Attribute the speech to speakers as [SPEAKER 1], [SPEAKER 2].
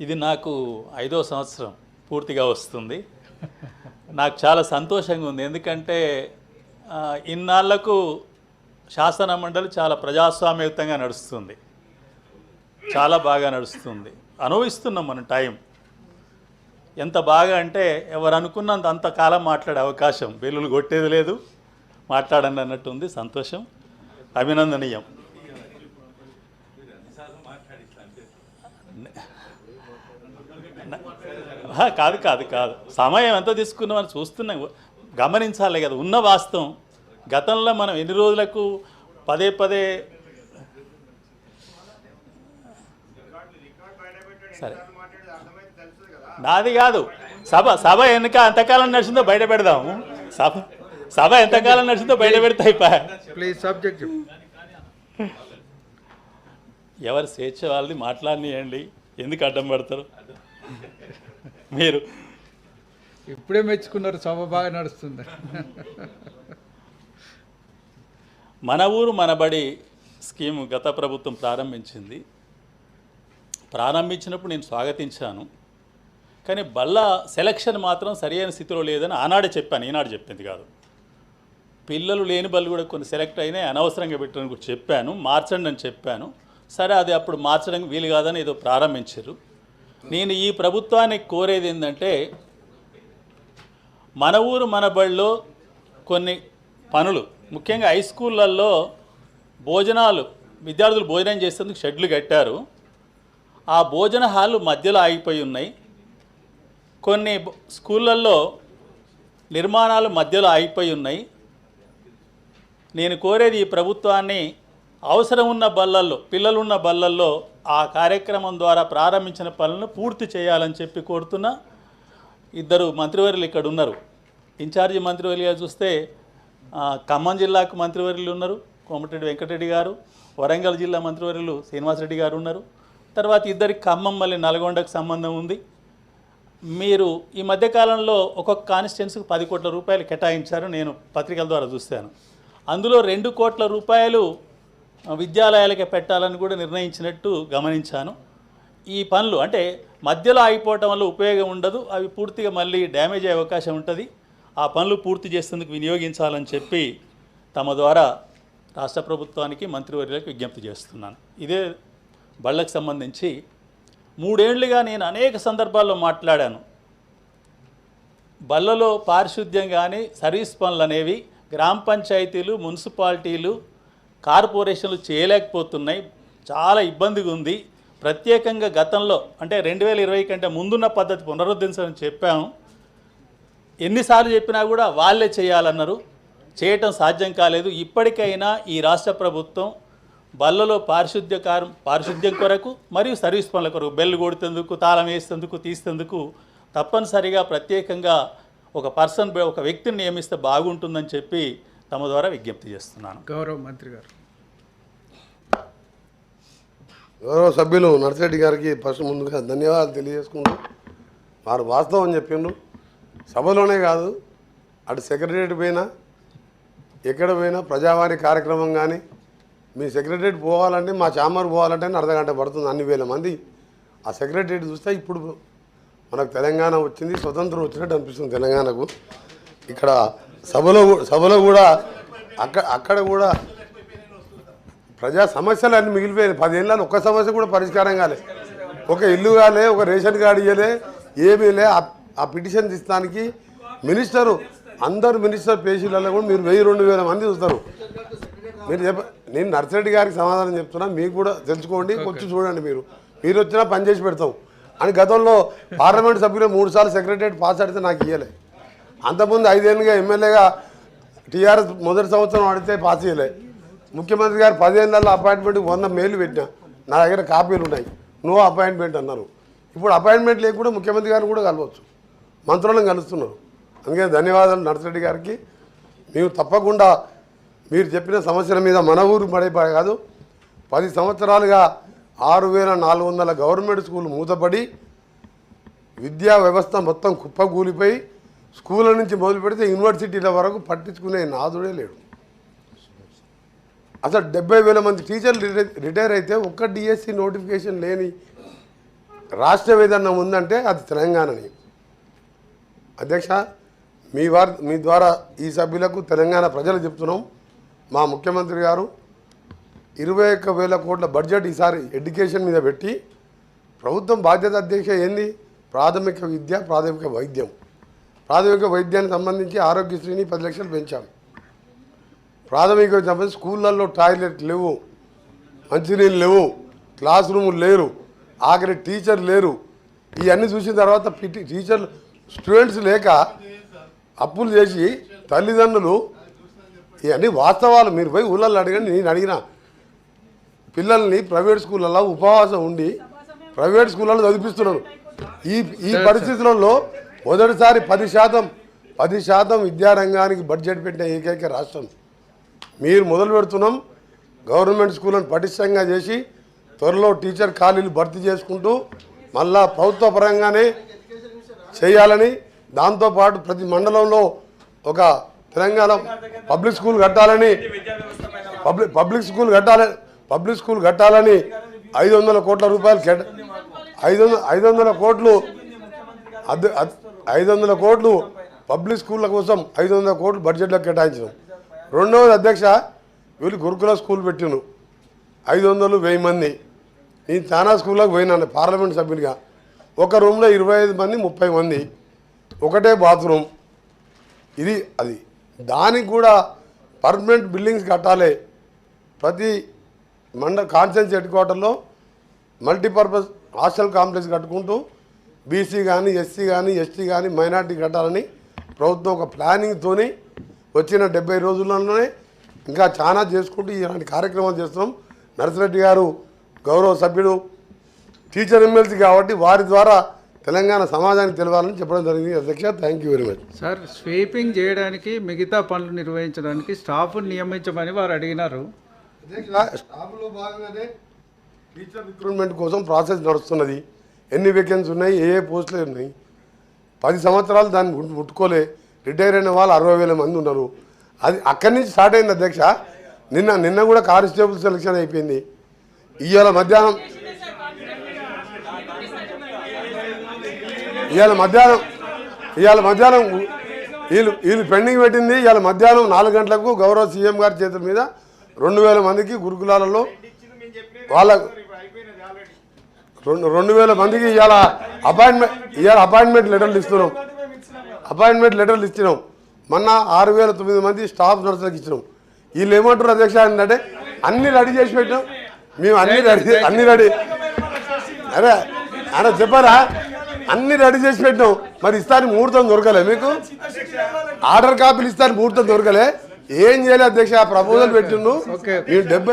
[SPEAKER 1] ఇది నాకు ఐదో సంవత్సరం పూర్తిగా వస్తుంది. నాకు చాలా సంతోషంగా ఉంది. ఎందుకంటే ఇన్నాళ్ళకు శాసన మండలి చాలా ప్రజాస్వామ్యయుతంగా నడుస్తుంది. చాలా బాగా నడుస్తుంది. అనుభవిస్తున్నాం మనం టైం. ఎంత బాగా అంటే ఎవరు అనుకున్నంత అంతకాలం మాట్లాడే అవకాశం. బెల్లులు కొట్టేది లేదు. మాట్లాడండి అన్నట్టు ఉంది సంతోషం. అభినందనీయం. కాదు కాదు కాదు. సమయం ఎంత తీసుకున్నామని చూస్తున్నాం. గమనించాలి కదా ఉన్న వాస్తవం. గతంలో మనం ఎన్ని రోజులకు పదే పదే సరే. నాది కాదు. సభ సభ వెనుక ఎంతకాలం నడిచిందో బయట పెడదాము సభ సభ ఎంతకాలం నడిచిందో బయట పెడితే అయిపోయా.
[SPEAKER 2] ప్లీజ్ సబ్జెక్ట్
[SPEAKER 1] ఎవరు స్వేచ్ఛ వాళ్ళది మాట్లాడినియండి. ఎందుకు అడ్డం పడతారు? మీరు.
[SPEAKER 2] ఇప్పుడే మెచ్చుకున్నారు సభ బాగా నడుస్తుంది.
[SPEAKER 1] మన ఊరు మన బడి స్కీమ్ గత ప్రభుత్వం ప్రారంభించింది. ప్రారంభించినప్పుడు నేను స్వాగతించాను. కానీ బళ్ళ సెలక్షన్ మాత్రం సరైన స్థితిలో లేదని ఆనాడే చెప్పాను ఈనాడు చెప్పింది కాదు. పిల్లలు లేని బళ్ళు కూడా కొన్ని సెలెక్ట్ అయినాయి అనవసరంగా పెట్టడానికి చెప్పాను మార్చండి అని చెప్పాను. సరే అది అప్పుడు మార్చడానికి వీలు కాదని ఏదో ప్రారంభించారు. నేను ఈ ప్రభుత్వానికి కోరేది ఏంటంటే మన ఊరు మన బడిలో కొన్ని పనులు ముఖ్యంగా హై స్కూళ్ళల్లో భోజనాలు విద్యార్థులు భోజనం చేసేందుకు షెడ్లు కట్టారు. ఆ భోజన హాలు మధ్యలో ఆగిపోయి ఉన్నాయి. కొన్ని స్కూళ్ళల్లో నిర్మాణాలు మధ్యలో ఆగిపోయి ఉన్నాయి. నేను కోరేది ఈ ప్రభుత్వాన్ని అవసరం ఉన్న బళ్ళల్లో పిల్లలున్న బల్లల్లో బళ్ళల్లో ఆ కార్యక్రమం ద్వారా ప్రారంభించిన పనులను పూర్తి చేయాలని చెప్పి కోరుతున్నా ఇద్దరు మంత్రివర్యులు ఇక్కడ ఉన్నారు. ఇన్ఛార్జి మంత్రివర్యులుగా చూస్తే ఖమ్మం జిల్లాకు మంత్రివర్యులు ఉన్నారు కోమటిరెడ్డి వెంకటరెడ్డి గారు వరంగల్ జిల్లా మంత్రివర్యులు శ్రీనివాసరెడ్డి గారు ఉన్నారు. తర్వాత ఇద్దరికి ఖమ్మం మళ్ళీ నల్గొండకు సంబంధం ఉంది. మీరు ఈ మధ్యకాలంలో ఒక్కొక్క కాన్స్టిట్యున్సీకి పది కోట్ల రూపాయలు కేటాయించారు నేను పత్రికల ద్వారా చూశాను అందులో రెండు కోట్ల రూపాయలు విద్యాలయాలకే పెట్టాలని కూడా నిర్ణయించినట్టు గమనించాను. ఈ పనులు అంటే మధ్యలో ఆగిపోవటం వల్ల ఉపయోగం ఉండదు అవి పూర్తిగా మళ్ళీ డ్యామేజ్ అయ్యే అవకాశం ఉంటుంది. ఆ పనులు పూర్తి చేసేందుకు వినియోగించాలని చెప్పి తమ ద్వారా రాష్ట్ర ప్రభుత్వానికి మంత్రివర్యులకు విజ్ఞప్తి చేస్తున్నాను. ఇదే బళ్ళకు సంబంధించి మూడేళ్ళుగా నేను అనేక సందర్భాల్లో మాట్లాడాను. బళ్ళలో పారిశుద్ధ్యం కానీ సర్వీస్ పనులు అనేవి గ్రామ పంచాయతీలు మున్సిపాలిటీలు కార్పొరేషన్లు చేయలేకపోతున్నాయి. చాలా ఇబ్బందిగా ఉంది. ప్రత్యేకంగా గతంలో అంటే రెండు వేల ఇరవై కంటే ముందున్న పద్ధతి పునరుద్ధరించాలని చెప్పాము ఎన్నిసార్లు చెప్పినా కూడా వాళ్ళే చేయాలన్నారు. చేయటం సాధ్యం కాలేదు. ఇప్పటికైనా ఈ రాష్ట్ర ప్రభుత్వం బల్లలో పారిశుద్ధ్య కారం పారిశుద్ధ్యం కొరకు మరియు సర్వీస్ పనుల కొరకు బెల్ కొడుతేందుకు తాళం వేసేందుకు తీసేందుకు తప్పనిసరిగా ప్రత్యేకంగా ఒక పర్సన్ ఒక వ్యక్తిని నియమిస్తే బాగుంటుందని చెప్పి తమ ద్వారా విజ్ఞప్తి చేస్తున్నాను.
[SPEAKER 2] గౌరవ మంత్రి గారు.
[SPEAKER 3] గౌరవ సభ్యులు నర్సిరెడ్డి గారికి ఫస్ట్ ముందుగా ధన్యవాదాలు తెలియజేసుకుంటూ వారు వాస్తవం చెప్పిండ్రు. సభలోనే కాదు అటు సెక్రటరియట్ పోయినా ఎక్కడ పోయినా ప్రజావాణి కార్యక్రమం కానీ మీ సెక్రటరియట్ పోవాలంటే మా చాంబర్ పోవాలంటే అర్ధ గంట పడుతుంది అన్ని వేల మంది. ఆ సెక్రటరియట్ చూస్తే ఇప్పుడు మనకు తెలంగాణ వచ్చింది స్వతంత్రం వచ్చినట్టు అనిపిస్తుంది తెలంగాణకు. ఇక్కడ సభలో సభలో కూడా అక్కడ అక్కడ కూడా ప్రజా సమస్యలు అన్ని మిగిలిపోయినాయి. పదేళ్ళలో ఒక్క సమస్య కూడా పరిష్కారం కాలే. ఒక ఇల్లు కాలే ఒక రేషన్ కార్డు ఇవ్వలే ఏమీ లే ఆ- పిటిషన్ ఇస్తానికి మినిస్టరు అందరు మినిస్టర్ పేషీలలో కూడా మీరు వెయ్యి రెండు వేల మంది చూస్తారు. మీరు చెప్ప నేను నర్సిరెడ్డి గారికి సమాధానం చెప్తున్నా మీకు కూడా తెలుసుకోండి కొంచెం చూడండి మీరు. మీరు వచ్చినా పని చేసి పెడతాం. అని గతంలో పార్లమెంట్ సభ్యులు మూడు సార్లు సెక్రటరియట్ పాస్ అడితే నాకు ఇవ్వలే అంతకుముందు ఐదేళ్ళుగా ఎమ్మెల్యేగా టీఆర్ఎస్ మొదటి సంవత్సరం అడిగితే పాస్ చేయలే. ముఖ్యమంత్రి గారు పదిహేనులలో అపాయింట్మెంట్ వంద మెయిల్ పెట్టినా. నా దగ్గర కాపీలు ఉన్నాయి. నో అపాయింట్మెంట్ అన్నారు. ఇప్పుడు అపాయింట్మెంట్ లేకుండా ముఖ్యమంత్రి గారిని కూడా కలవచ్చు. మంత్రులను కలుస్తున్నారు. అందుకే ధన్యవాదాలు నర్సిరెడ్డి గారికి. మేము తప్పకుండా మీరు చెప్పిన సమస్యల మీద మన ఊరు పడే కాదు. పది సంవత్సరాలుగా ఆరు వేల నాలుగు వందల గవర్నమెంట్ స్కూల్ మూతపడి విద్యా వ్యవస్థ మొత్తం కుప్పకూలిపోయి స్కూళ్ళ నుంచి మొదలు పెడితే యూనివర్సిటీల వరకు పట్టించుకునే నాదుడే లేడు. అసలు డెబ్బై వేల మంది టీచర్లు రిటైర్ అయితే ఒక్క డిఎస్సి నోటిఫికేషన్ లేని రాష్ట్రం ఏదన్నా ఉందంటే అది తెలంగాణని. అధ్యక్ష మీ వారి మీ ద్వారా ఈ సభ్యులకు తెలంగాణ ప్రజలు చెప్తున్నాం. మా ముఖ్యమంత్రి గారు ఇరవై ఒక్క వేల కోట్ల బడ్జెట్ ఈసారి ఎడ్యుకేషన్ మీద పెట్టి ప్రభుత్వం బాధ్యత అధ్యక్ష ఏంది? ప్రాథమిక విద్య ప్రాథమిక వైద్యం. ప్రాథమిక వైద్యానికి సంబంధించి ఆరోగ్యశ్రీని పది లక్షలు పెంచాం. ప్రాథమిక విద్య సంబంధించి స్కూళ్ళల్లో టాయిలెట్ లేవు మంచినీళ్ళు లేవు క్లాస్ రూములు లేరు ఆఖరి టీచర్ లేరు. ఇవన్నీ చూసిన తర్వాత పిటి టీచర్లు స్టూడెంట్స్ లేక అప్పులు చేసి తల్లిదండ్రులు ఇవన్నీ వాస్తవాలు. మీరు పోయి ఊళ్ళల్లో అడగండి నేను అడిగిన. పిల్లల్ని ప్రైవేట్ స్కూళ్ళల్లో ఉపవాసం ఉండి ప్రైవేట్ స్కూళ్ళలో చదివిస్తున్నారు ఈ ఈ పరిస్థితులలో మొదటిసారి పది శాతం పది శాతం విద్యారంగానికి బడ్జెట్ పెట్టిన ఏకైక రాష్ట్రం. మీరు మొదలు పెడుతున్నాం గవర్నమెంట్ స్కూళ్ళను పటిష్టంగా చేసి త్వరలో టీచర్ ఖాళీలు భర్తీ చేసుకుంటూ మళ్ళా ప్రభుత్వ పరంగానే చేయాలని దాంతోపాటు ప్రతి మండలంలో ఒక తెలంగాణ పబ్లిక్ స్కూల్ కట్టాలని పబ్లిక్ పబ్లిక్ స్కూల్ కట్టాలని పబ్లిక్ స్కూల్ కట్టాలని ఐదు వందల కోట్ల రూపాయలు కేట ఐదు వందల ఐదు వందల కోట్లు అద్దె అద్- ఐదు వందల కోట్లు పబ్లిక్ స్కూళ్ళ కోసం ఐదు వందల కోట్లు బడ్జెట్లో కేటాయించినాం. రెండవది అధ్యక్ష వీళ్ళు గురుకుల స్కూల్ పెట్టిను ఐదు వందలు వెయ్యి మంది. నేను చాలా స్కూళ్ళకు పోయినాను పార్లమెంట్ సభ్యులుగా ఒక రూమ్లో ఇరవై ఐదు మంది ముప్పై మంది. ఒకటే బాత్రూమ్. ఇది అది. దానికి కూడా పర్మనెంట్ బిల్డింగ్స్ కట్టాలి. ప్రతి మండ కాన్సెన్స్ హెడ్ క్వార్టర్లో మల్టీపర్పస్ హాస్టల్ కాంప్లెక్స్ కట్టుకుంటూ బీసీ కానీ ఎస్సీ కానీ ఎస్టీ కానీ మైనార్టీ కట్టాలని ప్రభుత్వం ఒక ప్లానింగ్తోని వచ్చిన డెబ్బై రోజుల్లోనే ఇంకా చాలా చేసుకుంటూ ఇలాంటి కార్యక్రమాలు చేస్తున్నాం. నర్సిరెడ్డి గారు గౌరవ సభ్యుడు టీచర్ ఎమ్మెల్సీ కాబట్టి వారి ద్వారా తెలంగాణ సమాజానికి తెలవాలని చెప్పడం జరిగింది. అధ్యక్ష thank you very much
[SPEAKER 2] sir sweeping చేయడానికి మిగతా పనులు నిర్వహించడానికి స్టాఫ్ను నియమించమని వారు అడిగినారు.
[SPEAKER 3] స్టాఫ్లో భాగంగానే టీచర్ రిక్రూట్మెంట్ కోసం ప్రాసెస్ నడుస్తున్నది. ఎన్ని వేకెన్సీ ఉన్నాయి ఏ ఏ పోస్టులు ఉన్నాయి? పది సంవత్సరాలు దాన్ని ముట్టుకోలే రిటైర్ అయిన వాళ్ళు అరవై వేల మంది ఉన్నారు. అది అక్కడి నుంచి స్టార్ట్ అయింది అధ్యక్ష. నిన్న నిన్న కూడా కానిస్టేబుల్ సెలక్షన్ అయిపోయింది. ఇవాళ మధ్యాహ్నం ఇవాళ మధ్యాహ్నం ఇవాళ మధ్యాహ్నం వీళ్ళు వీళ్ళు పెండింగ్ పెట్టింది. ఇవాళ మధ్యాహ్నం నాలుగు గంటలకు గౌరవ సీఎం గారి చేతుల మీద రెండు వేల మందికి గురుకులాలలో వాళ్ళ రెండు రెండు వేల మందికి ఇవాళ అపాయింట్మెంట్ ఇవాళ అపాయింట్మెంట్ లెటర్లు ఇస్తున్నాం. అపాయింట్మెంట్ లెటర్లు ఇచ్చినాం. మొన్న ఆరు వేల తొమ్మిది మంది స్టాఫ్ నర్సులకు ఇచ్చినాం. వీళ్ళు ఏమంటారు అధ్యక్ష అంటే అన్ని రెడీ చేసి పెట్టినాం. మేము అన్ని రెడీ అన్ని రెడీ. అరే అరే చెప్పారా? అన్ని రెడీ చేసి పెట్టినాం. మరి ఇస్తాను ముహూర్తం దొరకలే మీకు? ఆర్డర్ కాపీలు ఇస్తాను ముహూర్తం దొరకలే. ఏం చేయలే అధ్యక్ష? ప్రపోజల్ పెట్టిండు. మేము డెబ్బై